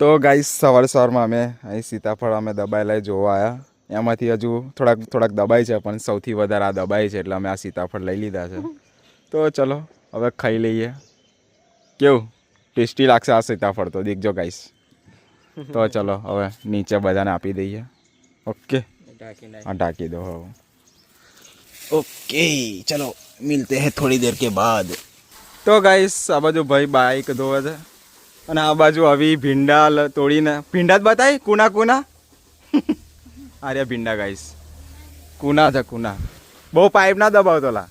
તો ગાઈસ સવાર સવારમાં અમે અહીં સીતાફળ અમે દબાયેલા જોવા આવ્યા એમાંથી હજુ થોડાક થોડાક દબાય છે પણ સૌથી વધારે આ દબાય છે એટલે અમે આ સીતાફળ લઈ લીધા છે તો ચલો હવે ખાઈ લઈએ કેવું ટેસ્ટી લાગશે આ સીતાફળ તો દેખજો ગાઈસ તો ચલો હવે નીચે બધાને આપી દઈએ ઓકે हाँ ढाकी दो हो ओके चलो मिलते हैं थोड़ी देर के बाद તો ગાઈસ આ બાજુ ભાઈ બાઈક ધોવે છે અને આ બાજુ આવી ભીંડા તોડીને. ભીંડા જ બતાય? કુના કુના? અરે ભીંડા ગાઈશ કુના છે, કુના. બહુ પાઇપ ના દબાવતો લા.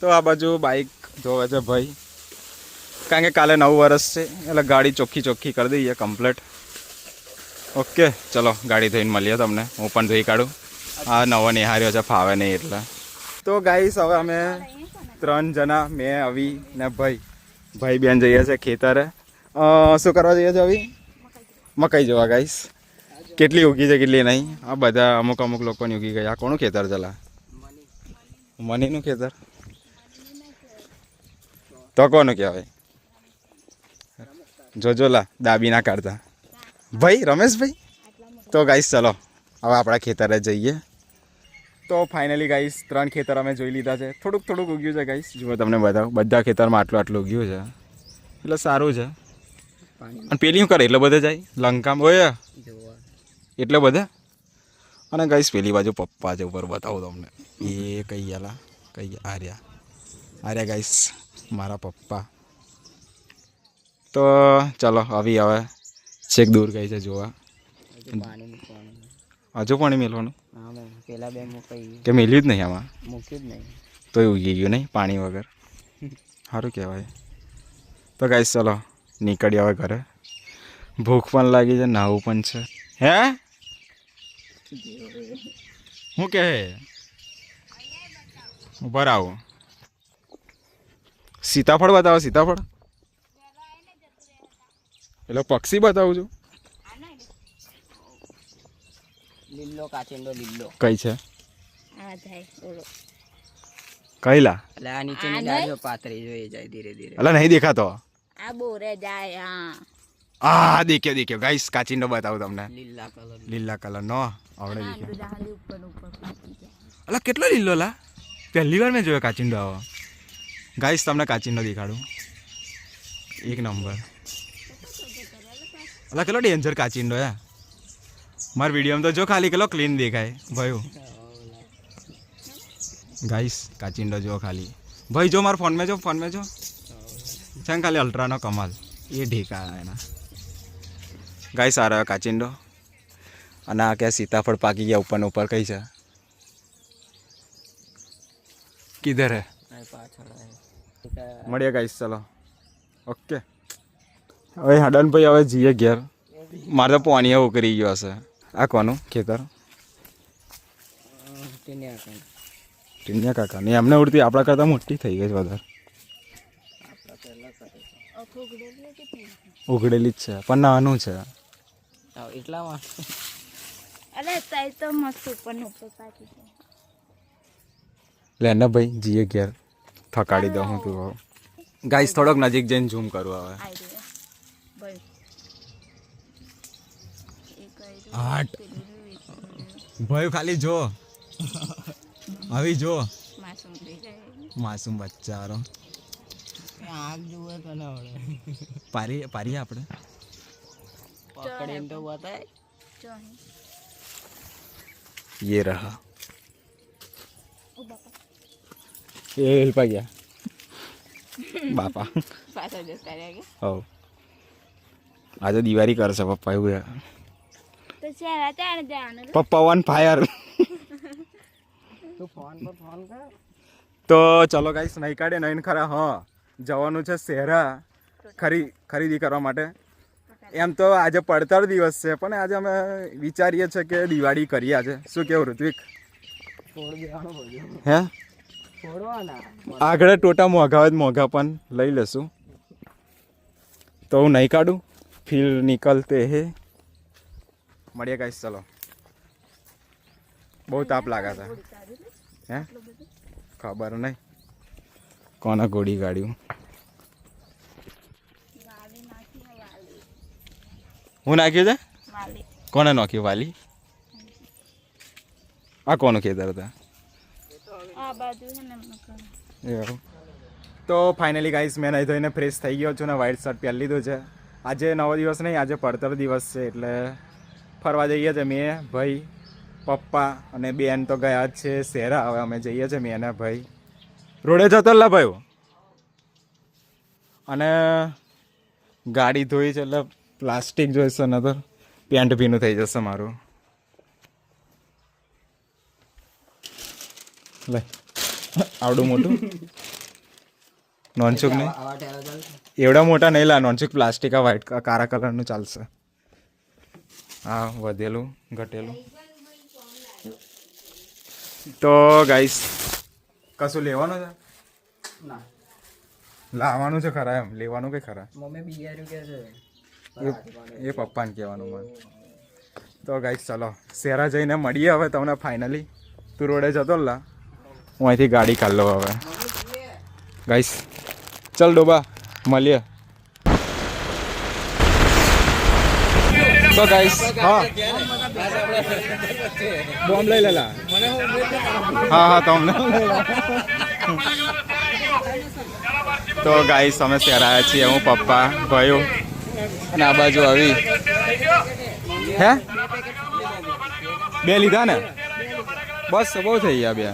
તો આ બાજુ બાઈક જોવે છે ભાઈ. કારણ કે કાલે નવું વર્ષ છે, એટલે ગાડી ચોખ્ખી ચોખ્ખી કરી દઈએ કમ્પ્લેટ ઓકે ચલો, ગાડી ધોઈને મળીએ તમને. હું પણ ધોઈ કાઢું. આ નવો નિહાર્યો છે, ફાવે નહીં એટલે. તો ગાઈશ હવે અમે ત્રણ જણા, મેં, અવી ને ભાઈ. ભાઈ બેન જઈએ છે ખેતરે. શું કરવા જઈએ છે હવે મકાઈ જોવા ગાઈશ કેટલી ઉગી છે, કેટલી નહીં? આ બધા અમુક અમુક લોકોની ઉગી ગઈ. આ કોનું ખેતર ચલા મનીનું ખેતર? તો કોનું કહેવાય? જોજો, લા, દાબી ના કાઢતા. ભાઈ, રમેશભાઈ? તો ગાઈશ ચલો. હવે આપણા ખેતરે જઈએ. તો ફાઇનલી ગાઈસ ત્રણ ખેતર અમે જોઈ લીધા છે. થોડુંક થોડુંક ઉગ્યું છે ગાઈસ જુઓ તમને બતાવો બધા ખેતરમાં આટલું આટલું ઉગ્યું છે. એટલે સારું છે. અને પેલી શું કરે એટલે બધે જાય? લંકામ ઓય! એટલે બધે? અને ગાઈસ પેલી બાજુ પપ્પા છે ઉપર બતાવું તમને. એ કઈ ગયેલા કઈ ગયા આર્યા. આર્યા ગાઈસ મારા પપ્પા. તો ચાલો આવી હવે છેક દૂર ગઈ છે જોવા. હજુ પાણી. મેળવાનું પેલા બે મૂકાઈ કે મેલ્યું જ નહીં આમાં? મૂક્યું જ નહીં. તોય ઉગી ગયું નહીં પાણી વગર? સારું કહેવાય. તો કાંઈ ચલો નીકળીએ હવે ઘરે. ભૂખ પણ લાગી છે નાવું પણ છે. હે? હું કહે ઉપર આવું સીતાફળ બતાવો સીતાફળ. એટલે પક્ષી બતાવું છું. લીલો કાચિંડો લીલો. કઈ છે? આ થાય ઓલો કઈલા એટલે આ નીચેની ડાળીઓ પાતરી જોઈએ જાય ધીરે ધીરે. એટલે નહીં દેખાતો? આ બોરે જાય હા. આ દેખ્યો દેખ્યો. ગાઈસ કાચિંડો બતાવું તમને. લીલા કલર. લીલા કલર નો આવડે દેખ્યો. અલા કેટલો લીલો લા પહેલી વાર મેં જોયો કાચિંડો આવો. ગાઈસ તમને કાચિંડો દેખાડું. એક નંબર. અલા કેટલો ડેન્જર કાચિંડો યા મારા વિડીયોમાં તો જો ખાલી કેટલો ક્લીન દેખાય. ભાઈ ગાઈસ કાચિંડો જો ખાલી. ભાઈ, જો મારા ફોનમાં જો ફોનમાં જો. છે ને ખાલી અલ્ટ્રાનો કમાલ. એ ઢીકા એના. ગાઈસ આ રહ્યો કાચિંડો. અને આ ક્યાં સીતાફળ પાકી ગયા ઉપર ઉપર કઈ છે? કિધર હે. મળીએ ગાઈસ ચલો. ઓકે હવે હડનભાઈ હવે જઈએ ઘેર. મારે તો પોણીએ ઉકરી ગયો હશે. આ કોનું ખેતર ટીનિયા કાકા. ને એમને ઉડતી આપણા કરતાં મોટી થઈ ગઈ છે વધારે. ઉઘડેલી જ છે પણ નાનું છે. આવ એટલામાં? અરે તાઈ તો મસ્ત ઉપર ઉપર પાકી જાય લે ને ભાઈ જીએ ઘેર થકાડી દઉં હું તું ગાઈસ થોડોક નજીક જઈને ઝૂમ કરું હવે આઈ રહ્યો ભાઈ એક આઈ આઠ પેલું રહ્યું, એક રહ્યું. ભાઈ ખાલી જો આવી જો માસૂમ થઈ જાય માસૂમ બચ્ચારો આગ જુએ તો ના આવડે પારી પારીએ આપણે પકડીને તો બતાય જો અહીં. ये रहा ઓ બાપા ये હેલ્પા ગયા બાપા પાછળ જતા રહ્યા ગયા હવ આજે દિવાળી કરશે પપ્પા એવું પપ્પા વન ફાયર તું ફોન પર ફોન કર. તો ચલો ગાઈસ નહીં કાઢે નહીં ખરા હા. જવાનું છે શહેરા ખરી ખરીદી કરવા માટે. એમ તો આજે પડતર દિવસ છે પણ આજે અમે વિચારીએ છીએ કે દિવાળી કરીએ આજે. શું કેવું ઋત્વિક? છોડ દેવાનું બધું હે? આગળ ટોટા મોંઘા હોય મોંઘા પણ લઈ લેશું. તો હું નહીં કાઢું. ફીલ નીકળતે હે. મળીએ કઈશ ચલો. બહુ તાપ લાગે છે. હે? ખબર નહીં. કોને ગોળી કાઢ્યું હું નાખ્યું છે? કોને નાખ્યું વાલી? આ કોનું ખેતર હતા. એવું. તો ફાઇનલી ગાઈસ મેં નહીં ધોઈને ફ્રેશ થઈ ગયો છું ને વ્હાઇટ શર્ટ પહેરી લીધું છે. આજે નવો દિવસ નહીં આજે પડતર દિવસ છે એટલે ફરવા જઈએ છીએ મેં ભાઈ પપ્પા અને બેન તો ગયા જ છે શહેરા હવે અમે જઈએ છીએ મેં અને ભાઈ. રોડે જતો લા ભાઈ અને ગાડી ધોઈ છે એટલે પ્લાસ્ટિક જોઈશે ને તો પેન્ટ ભીનું થઈ જશે મારું. લે આવડું મોટું. નોનચુક નહીં. એવડા મોટા નહીં લા નોનચુક પ્લાસ્ટિક આ વ્હાઈટ કાળા કલરનું ચાલશે. હા વધેલું ઘટેલું. તો ગાઈસ કશું લેવાનું છે? ના. લાવવાનું છે ખરા એમ? લેવાનું કઈ ખરા? મમ્મી બિયાર્યું કે છે? એ એ પપ્પાને કહેવાનું મને. તો ગાઈસ ચલો શેરા જઈને મળીએ હવે તમને ફાઇનલી તું રોડે જતો લા હું અહીંથી ગાડી કાઢ લઉં હવે. ગાઈસ ચલ ડોબા મળીએ. તો ગાઈસ હા. બોમ્બ લઈ લેલા. હા હા તમને તો ગાઈસ અમે શહેર આવ્યા છીએ. હું પપ્પા ભાઈઓ. અને આ બાજુ આવી. હે? બે લીધા ને? બસ બહુ થઈ ગયા બે.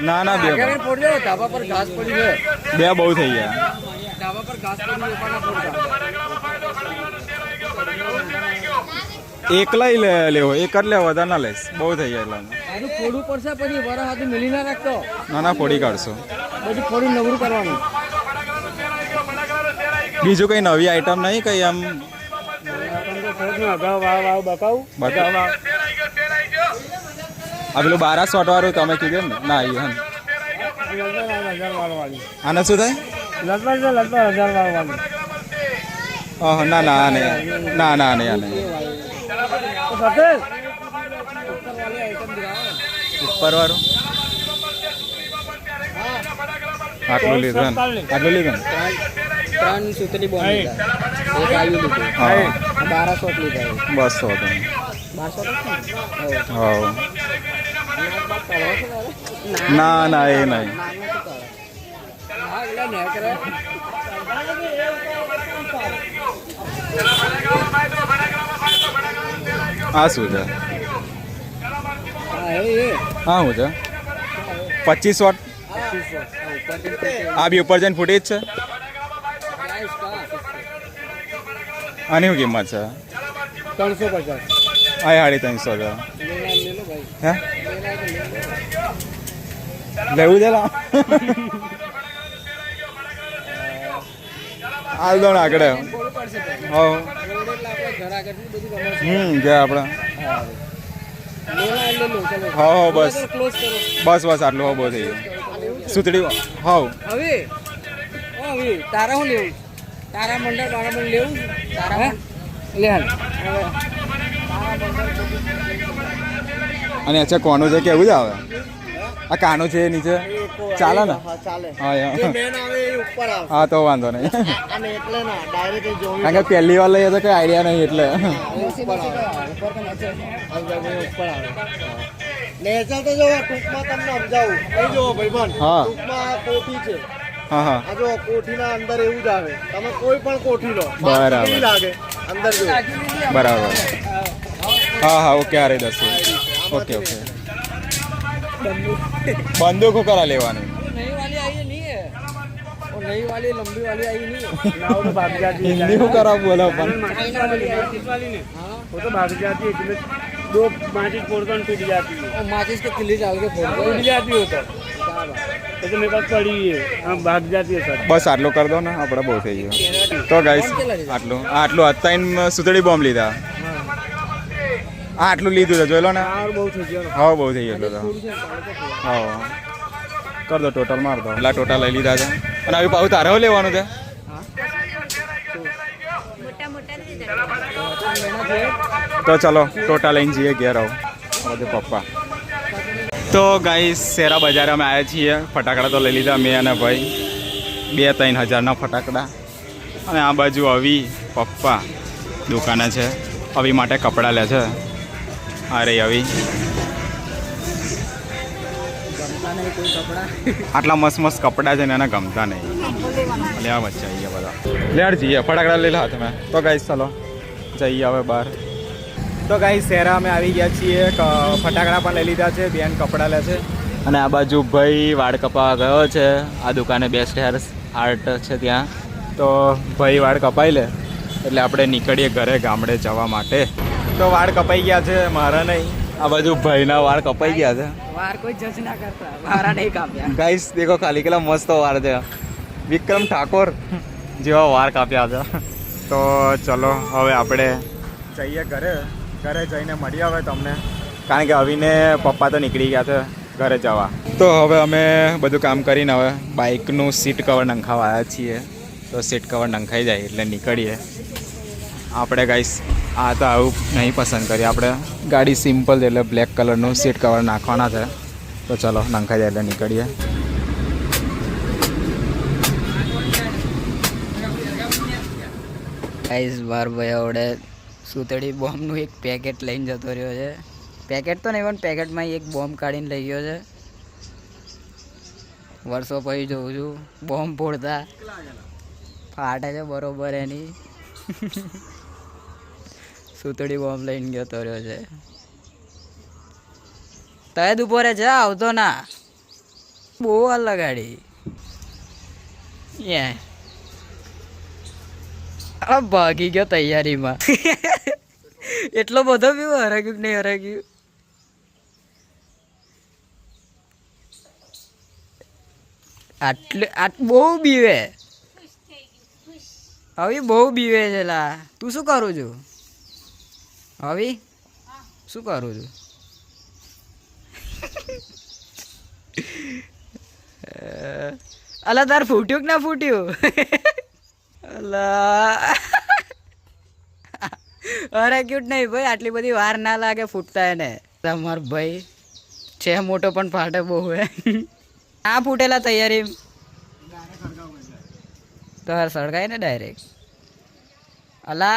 ના ના બે. આગળ ફોડજો ધાબા પર ઘાસ પડી બે બહુ થઈ ગયા ધાબા પર ઘાસ પડી છે પણ ફોડતા એકલા લે લેવો. એક જ લેવો વધારે ના લઈશ. બહુ થઈ ગયા એટલા. ફોડવું પડશે પછી વરા હાથે મિલી ના રાખતો ના ના ફોડી કાઢશો. બધું ફોડી નવરું કરવાનું. બીજું કઈ નવી આઈટમ નહીં કઈ આમ આ પેલું બારા શોટ વાળું તમે કીધું ને? ના આવ્યું હન આને શું થાય? લગભગ લગભગ હજાર ઓહ, ના ના ના ના નહીં સફેદ ઉપર વાળું આટલું લીધું? આટલું લીધું? ત્રણ સુતરી લીધા. એક આયુ લીધું. હા. બારા લીધા. બસ તો. હતો બાર શોટ હા ના ના એ નહીં. આ શું છે? હા શું છે? પચીસ વોટ? આ બી ઉપર જઈને ફૂટી જ છે? આની શું કિંમત છે? ત્રણસો પચાસ. આ સાડી ત્રણસો છે. હે? લેવું છે હાલ દો ને આગળ હમ ગયા આપણે. હો હો બસ. બસ બસ આટલું હોબો થઈ ગયો સુતડી હો. હવે? હવે. તારા હું લેવું? તારા મંડળ મારા મંડળ લેવું? તારા લે હાલ. અને અચ્છા કોનું છે કેવું જ આવે? આ કાનો છે નીચે? ચાલે ને? હા તો વાંધો નહીં. કારણ કે પહેલી વાર લઈએ તો કઈ આઈડિયા નહીં એટલે. નેચર તો જો ટૂંકમાં તમને સમજાવું. કઈ જો ભાઈબંધ હા. ટૂંકમાં કોઠી છે. હા હા. આ જો કોઠીના અંદર એવું જ આવે. તમે કોઈ પણ કોઠી લો. બરાબર. લાગે? અંદર જો બરાબર. હા હા ઓકે આ રહી દસ ઓકે ઓકે. બંદૂકો કરા લેવાની नई वाली आई नहीं है वो नई वाली लंबी वाली आई नहीं है ना वो तो भाग जाती હિન્દી શું કરા બોલો પણ वाली ने वो तो भाग जाती है इसमें दो माचिस फोड़कर टूट जाती है और माचिस के किले डाल के फोड़ टूट जाती हो तो तो मेरे पास पड़ी है हाँ भाग जाती है सर બસ આટલું કરી દો ને આપણે બહુ થઈ ગયું તો ગાઈસ આટલું આ આટલું અત્યારે સુતળી બોમ્બ લીધા હા આટલું લીધું છે જોઈ ને? હા બહુ થઈ ગયેલું તો. હા. કર દો ટોટલ માર દો. એટલા ટોટલ લઈ લીધા છે. અને હવે પાછું તારે લેવાનું છે? તો ચાલો ટોટા લઈને જઈએ ઘેર આવો. બધે પપ્પા. તો ગાઈ શેરા બજારે અમે આવ્યા છીએ. ફટાકડા તો લઈ લીધા મેં અને ભાઈ. બે ત્રણ હજારના ફટાકડા. અને આ બાજુ આવી પપ્પા દુકાને છે. આવી માટે કપડાં લે છે. અરે આવી. આટલા મસ્ત મસ્ત કપડાં છે ને એને ગમતા નહીં. લેવા બચ્ચા અહીંયા બધા. લેડ જઈએ ફટાકડા લઈ લા તમે તો ગાઈસ ચાલો. જઈએ હવે બહાર. તો ગાઈસ શહેરા અમે આવી ગયા છીએ ફટાકડા પણ લઈ લીધા છે બેન કપડાં લે છે. અને આ બાજુ ભાઈ વાળ કપાવા ગયો છે. આ દુકાને બેસ્ટ હેર આર્ટ છે ત્યાં. તો ભાઈ વાળ કપાઈ લે. એટલે આપણે નીકળીએ ઘરે ગામડે જવા માટે. તો વાળ કપાઈ ગયા છે મારા નહીં. આ બાજુ ભાઈના વાળ કપાઈ ગયા છે. વાળ કોઈ જજ ના કરતા મારા નહીં કાપ્યા. ગાઈસ દેખો ખાલી કેટલા મસ્ત વાળ છે. વિક્રમ ઠાકોર જેવા વાળ કાપ્યા છે. તો ચલો હવે આપણે જઈએ ઘરે. ઘરે જઈને મળીએ આવે તમને. કારણ કે અવીને પપ્પા તો નીકળી ગયા છે ઘરે જવા. તો હવે અમે બધું કામ કરીને હવે બાઇકનું સીટ કવર નંખાવા આવ્યા છીએ. તો સીટ કવર નંખાઈ જાય એટલે નીકળીએ. આપણે ગાઈસ આ તો આવું નહીં પસંદ કરીએ. આપણે ગાડી સિમ્પલ એટલે બ્લેક કલરનું સીટ કવર નાખવાના છે. તો ચલો, નંખાઈ જાય એટલે નીકળીએ. આઈસ બાર ભાઈ આવડે સુતળી બોમ્બનું એક પેકેટ લઈને જતો રહ્યો છે. પેકેટ તો નહીં, પણ પેકેટમાં એક બોમ્બ કાઢીને લઈ ગયો છે. વર્ષો પછી જોઉં છું. બોમ્બ ફોડતા. ફાટે છે બરોબર એની. સુતળી બોમ્બ લઈને જતો રહ્યો છે. તય દુપોરે જા આવતો ના. બહુ લગાડી આ ભાગી ગયો તૈયારીમાં. એટલો બધો બી હરાગ્યું નહીં હરાગ્યું? આટલે આટ બહુ બીવે. હવે બહુ બીવે છે લા. તું શું કરું છું? હવે? શું કરું છું? અલા, તાર ફૂટ્યું કે ના ફૂટ્યું? અલા. અરે ક્યુટ નહીં ભાઈ, આટલી બધી વાર ના લાગે ફૂટતા એને. તમાર ભાઈ, છે મોટો પણ ફાટે બહુ, હે. આ ફૂટેલા તૈયારી? તો હાર સળગાય ને ડાયરેક્ટ. અલા.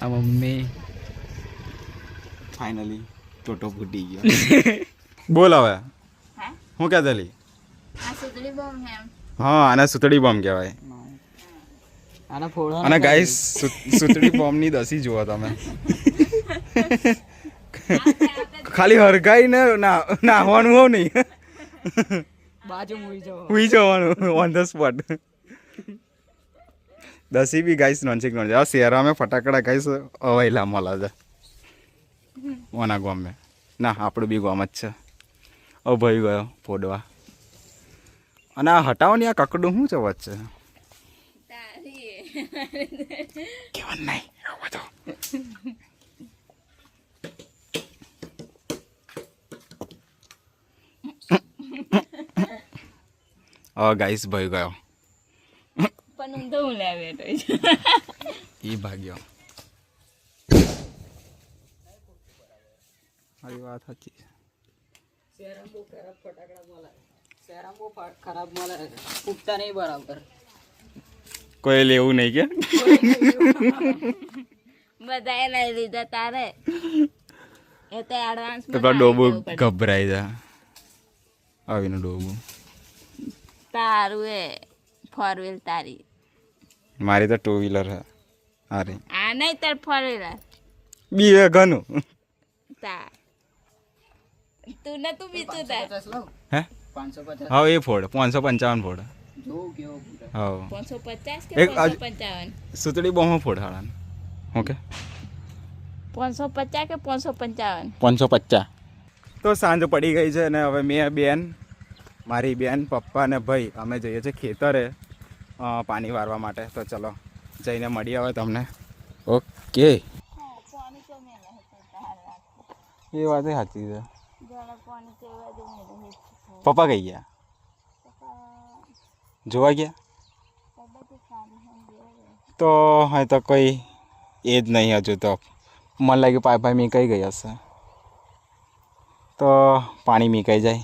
આ મમ્મી ફાઇનલી ટોટો ફૂટી ગયો બોલ હવે હું કે એમ હા આને સુતળી બોમ્બ કહેવાય અને ગાઈસ સુતળી બોમ્બની દસી જુઓ તમે ખાલી હરગાઈ ને ના નાહવાનું હોવ નહીં બાજુ મૂઈ જવાનું. હુઈ જવાનું ઓન ધ સ્પોટ દસી બી ગાઈસ નોનસિક નોન આ અમે ફટાકડા ગાઈસ અવાયલા મળે છે ઓના ગામે ના આપણું બી ગોમ જ છે. ઓ ભાઈ ગયો ફોડવા અને આ હટાવો ને આ કકડું શું છે વચ્ચે? તારી કેવાનું નહીં એવું બધું હવે ગાઈસ ભાઈ ગયો. પણ ઊંધો હું લેવા એ ભાગ્યો. મારી વાત સાચી છે. ખરાબ ફટાકડા મળે શહેરમાં ખરાબ મળે ફૂટતા નહીં બરાબર. કોઈ લેવું નહીં કે? બધાએ લઈ લીધા તારે. એ તો એડવાન્સ તો ડોબુ ગભરાઈ જાય આવીને ડોબું. તારું એ ફોર વ્હીલ તારી. મારી તો ટુ વ્હીલર હે અરે આ નહીં તાર ફોર વ્હીલર બી હે ઘણું તા તું ને તું બીતું તાર. હે? હા એ ફોડ પાંચસો પંચાવન ફોડ. સુતળી બહુ ફોડ હાળાને? ઓકે પાંચસો પચાસ કે પાંચસો પંચાવન? પાંચસો પચાસ. તો સાંજ પડી ગઈ છે અને હવે મેં બેન મારી બેન, પપ્પા અને ભાઈ, અમે જઈએ છીએ ખેતરે પાણી વારવા માટે. તો ચલો, જઈને મળી આવે તમને. ઓકે. એ વાત સાચી છે. પપ્પા કઈ ગયા? જોવા ગયા? તો હવે તો કોઈ એ જ નહીં હજુ તો. મને લાગ્યું પાઇપ મીકાઈ ગઈ હશે. તો પાણી મીકાઈ જાય.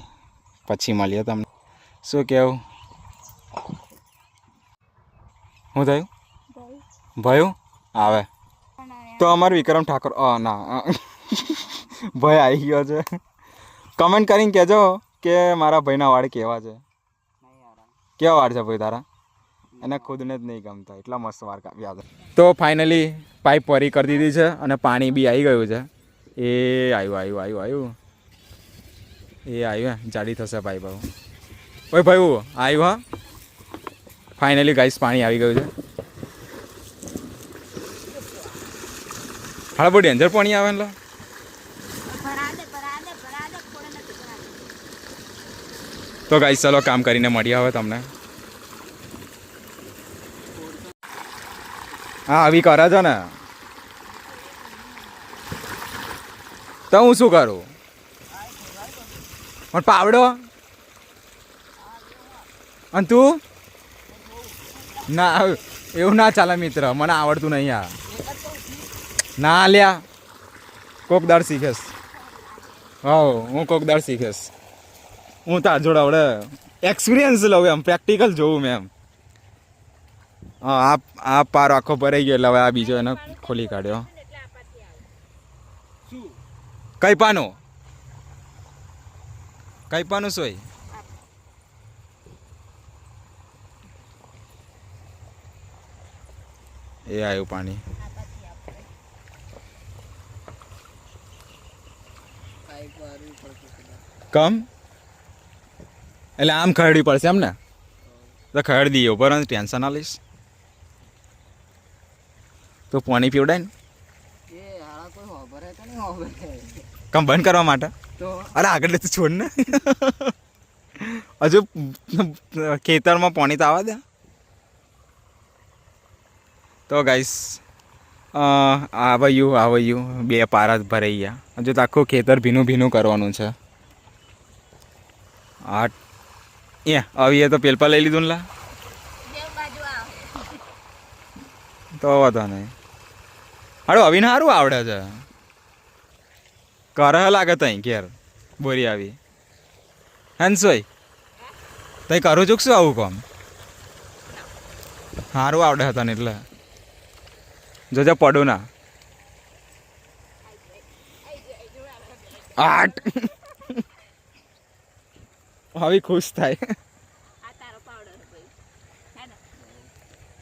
પછી મળીએ તમને. શું કહેવું શું થયું? ભયું? આવે. તો અમારો વિક્રમ ઠાકોર ના. ભાઈ આવી ગયો છે. કમેન્ટ કરીને કહેજો કે મારા ભાઈના વાળ કેવા છે. કેવા વાળ છે ભાઈ તારા? એને ખુદને જ નહીં ગમતા. એટલા મસ્ત વાર કાપ્યા હતા તો ફાઇનલી પાઇપ પરી કરી દીધી છે અને પાણી બી આવી ગયું છે. એ આવ્યું આવ્યું આવ્યું આવ્યું એ આવ્યું હે, જાડી થશે ભાઈ ભાઈ ઓય ભાઈ આવ્યું હા? ફાઇનલી ગાઈસ પાણી આવી ગયું છે. હા બહુ ડેન્જર પાણી આવે ને તો ગાઈસ ચલો કામ કરીને મળીએ હવે તમને. હા આવી કરે છે ને. તો હું શું કરું? પણ પાવડો? અને તું? ના એવું ના ચાલે મિત્ર મને આવડતું નહીં આ. ના લ્યા કોક દાળ શીખેશ. હા હું કોક દાળ શીખેશ. હું તાર જોડે આવડે એક્સપિરિયન્સ લઉં એમ પ્રેક્ટિકલ જોઉં મેં એમ. હા આ આ પાર આખો ભરાઈ ગયો એટલે હવે આ બીજો એને ખોલી કાઢ્યો. કઈ પાનું? કઈ પાનું સોય એ આવ્યું પાણી. કમ? એટલે આમ ખરડવી પડશે એમ ને? તો ખરડી દઈએ ઉપર ટેન્શન ના લઈશ. તો પાણી પીવડાય ને? કમ બંધ કરવા માટે? તો અરે આગળ તો છોડ ને. હજુ ખેતરમાં પાણી તો આવવા દે. તો ગાઈસ આવયું આવયું બે પારા ભરાઈ ગયા. હજુ તો આખું ખેતર ભીનું ભીનું કરવાનું છે. આ એ આવીએ તો પેલપા લઈ લીધું લા. તો વાંધો નહીં. હાડો અવિને સારું આવડે છે. કરે લાગે તઈ ઘેર બોરી આવી હંસોય તઈ કરું છું શું આવું કોમ સારું આવડે હતા ને એટલે જોજે પડું ના આઠ હવે ખુશ થાય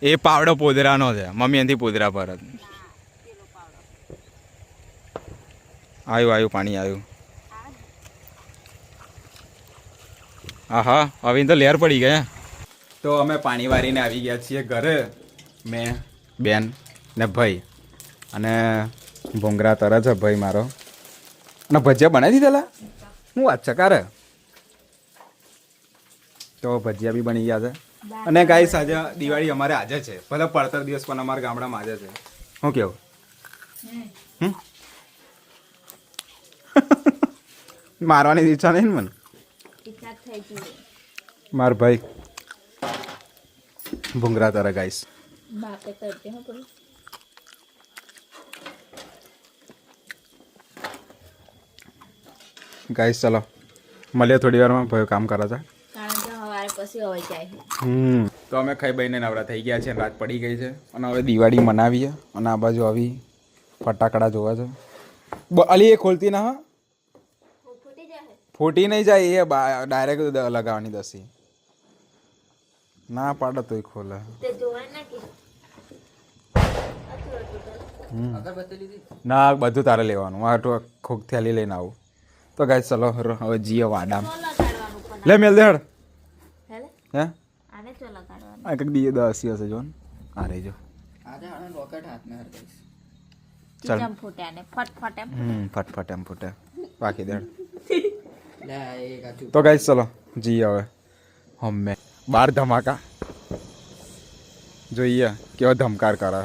એ પાવડો પોદરાનો છે મમ્મી એનથી પોદરા પર જ આવ્યું આવ્યું પાણી આવ્યું હા હા હવે તો લેર પડી ગયા. તો અમે પાણી વારીને આવી ગયા છીએ ઘરે, મેં, બેન ને ભાઈ. અને ભૂંગરા તરે છે ભાઈ મારો. અને ભજીયા બનાવી દીધેલા? શું વાત છે, કારે? તો ભજીયા બી બની ગયા છે. અને ગાઈસ આજે દિવાળી અમારે આજે છે. ભલે પડતર દિવસ પણ અમારા ગામડામાં આજે છે. હું કેવું? હમ? મારવાની ઈચ્છા નહીં ને મને? મારો ભાઈ. ભૂંગરા તારા ગાઈસ. ગાઈસ ચલો. મળીએ થોડી વારમાં ભાઈ કામ કરે છે. હમ. તો અમે ખાઈ બહીને નવરા થઈ ગયા છે રાત પડી ગઈ છે. અને હવે દિવાળી મનાવીએ. અને આ બાજુ આવી ફટાકડા જોવા છે. અલી એ ખોલતી ના હા? ફૂટી નહીં જાય એ ડાયરેક્ટ લગાવવાની દસી. ના પાડે તોય ખોલે. તે ના બધું તારે લેવાનું. આ ખોખ ખોક થેલી લઈને આવું. તો ગાય ચલો હવે જીએ વાડામ. લે મેલ દેડ હે? આ કંઈક દીએ દસી હશે જો ને. આ રહી જો. ફટફટ એમ ફૂટે. બાકી દે લે આ એક આ તો ગાઈસ ચલો જઈએ હવે. હમે. બાર ધમાકા. જોઈએ કેવો ધમકાર કરે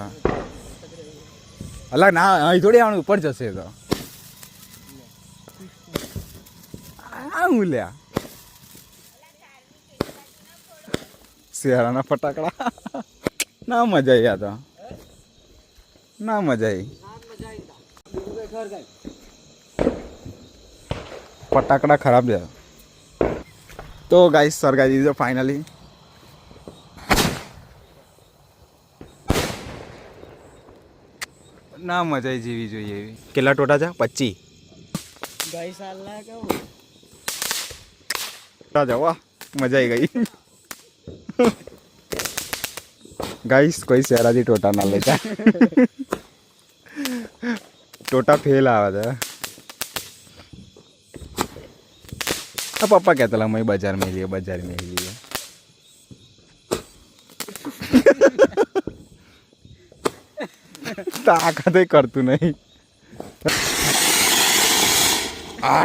અલા ના અહીં થોડી આવવાનું ઉપર જશે તો. હું લ્યા? શિયાળાના ફટાકડા. ના મજા આવી આ તો. ના મજા આવી ફટાકડા ખરાબ છે તો ગાઈસ સળગાવી દીધો ફાઇનલી ના મજા જીવી જેવી જોઈએ એવી કેટલા ટોટા છે પચી ગઈ સાલના કેવું રાજા જવા મજા આવી ગઈ ગાઈસ કોઈ શહેરાથી ટોટા ના લેતા ટોટા ફેલ આવે છે આ પપ્પા કહેતા અમે બજાર મેં લઈએ બજાર મેં લઈએ તાકા તો કરતું નહીં